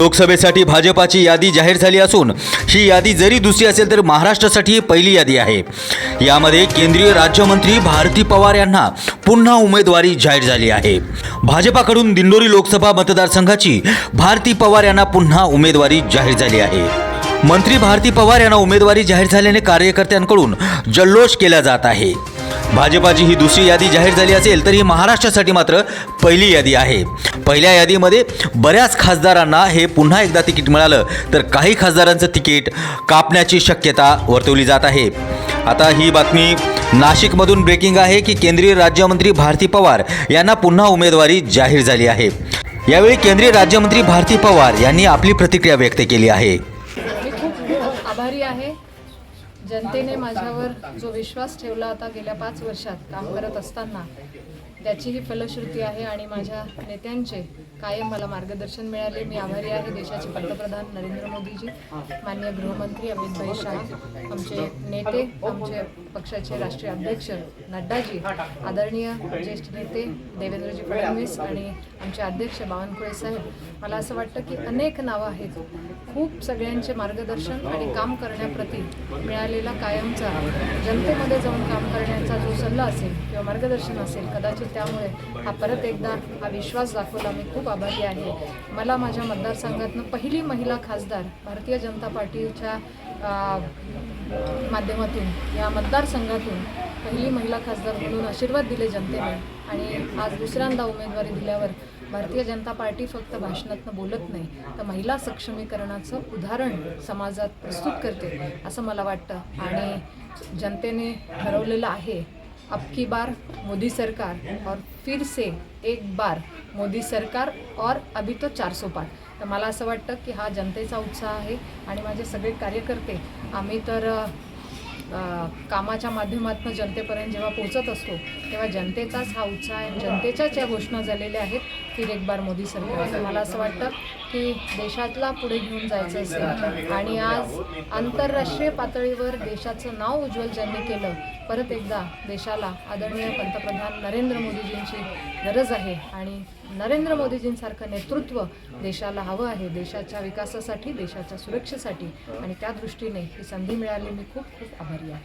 लोकसभेसाठी भाजपाची यादी जाहीर झाली असून ही यादी जरी दुसरी असेल तर महाराष्ट्रासाठी ही पहिली यादी आहे. यामध्ये केंद्रीय राज्यमंत्री भारती पवार यांना पुन्हा उमेदवारी जाहीर झाली आहे. भाजपाकडून दिंडोरी लोकसभा मतदारसंघाची भारती पवार यांना पुन्हा उमेदवारी जाहीर झाली आहे. मंत्री भारती पवार यांना उमेदवारी जाहीर झाल्याने कार्यकर्त्यांकडून जल्लोष केला जात आहे. भाजपाची ही दुसरी यादी जाहीर झाली असेल तर ही महाराष्ट्रासाठी मात्र पहिली यादी आहे. पहिल्या यादीमध्ये बऱ्याच खासदारांना हे पुन्हा एकदा तिकीट मिळालं तर काही खासदारांचं तिकीट कापण्याची शक्यता वर्तवली जात आहे. आता ही बातमी नाशिकमधून ब्रेकिंग आहे की केंद्रीय राज्यमंत्री भारती पवार यांना पुन्हा उमेदवारी जाहीर झाली आहे. यावेळी केंद्रीय राज्यमंत्री भारती पवार यांनी आपली प्रतिक्रिया व्यक्त केली आहे. आभारी आहे. जनतेने माझ्यावर जो विश्वास ठेवला आता गेल्या पाच वर्षात काम करत असताना त्याची ही फलश्रुती आहे आणि माझ्या नेत्यांचे कायम मला मार्गदर्शन मिळाले. मी आभारी आहे. देशाचे पंतप्रधान नरेंद्र मोदीजी मान्य गृहमंत्री अमित भाई आमचे नेते आमचे पक्षाचे राष्ट्रीय अध्यक्ष नड्डाजी आदरणीय ज्येष्ठ नेते देवेंद्रजी फडणवीस आणि आमचे अध्यक्ष बावनकुळे साहेब. मला असं वाटतं की अनेक नावं आहेत. खूप सगळ्यांचे मार्गदर्शन आणि काम करण्याप्रती मिळालेला कायमचा जनतेमध्ये जाऊन काम करण्याचा जो सल्ला असेल किंवा मार्गदर्शन असेल कदाचित त्यामुळे हा परत एकदा हा विश्वास दाखवला. मी खूप आभारी आहे. मला माझ्या मतदारसंघातनं पहिली महिला खासदार भारतीय जनता पार्टीच्या माध्यमातून या मतदारसंघातून पहिली महिला खासदार म्हणून आशीर्वाद दिले जनतेने. आणि आज दुसऱ्यांदा उमेदवारी दिल्यावर भारतीय जनता पार्टी फक्त भाषणातनं बोलत नाही तर महिला सक्षमीकरणाचं उदाहरण समाजात प्रस्तुत करते असं मला वाटतं. आणि जनतेने ठरवलेलं आहे अब की बार मोदी सरकार और फिर से एक बार मोदी सरकार और अभी तो चार सौ पार। तर मला असं वाटतं की हा जनतेचा उत्साह आहे आणि माझे सगळे कार्यकर्ते आम्ही तर कामाच्या माध्यमातून जनतेपर्यंत जेव्हा पोहोचत असतो तेव्हा जनतेचाच हा उत्साह आहे आणि जनतेच्याच या घोषणा झालेल्या आहेत फिर एक बार मोदी सरकार. असं मला असं वाटतं की देशातला पुढे घेऊन जायचं असेल आणि आज आंतरराष्ट्रीय पातळीवर देशाचं नाव उज्ज्वल ज्यांनी केलं परत एकदा देशाला आदरणीय पंतप्रधान नरेंद्र मोदीजींची गरज आहे आणि नरेंद्र मोदीजींसारखं नेतृत्व देशाला हवं आहे देशाच्या विकासासाठी देशाच्या सुरक्षेसाठी. आणि त्या दृष्टीने ही संधी मिळाली. मी खूप खूप आभार आहे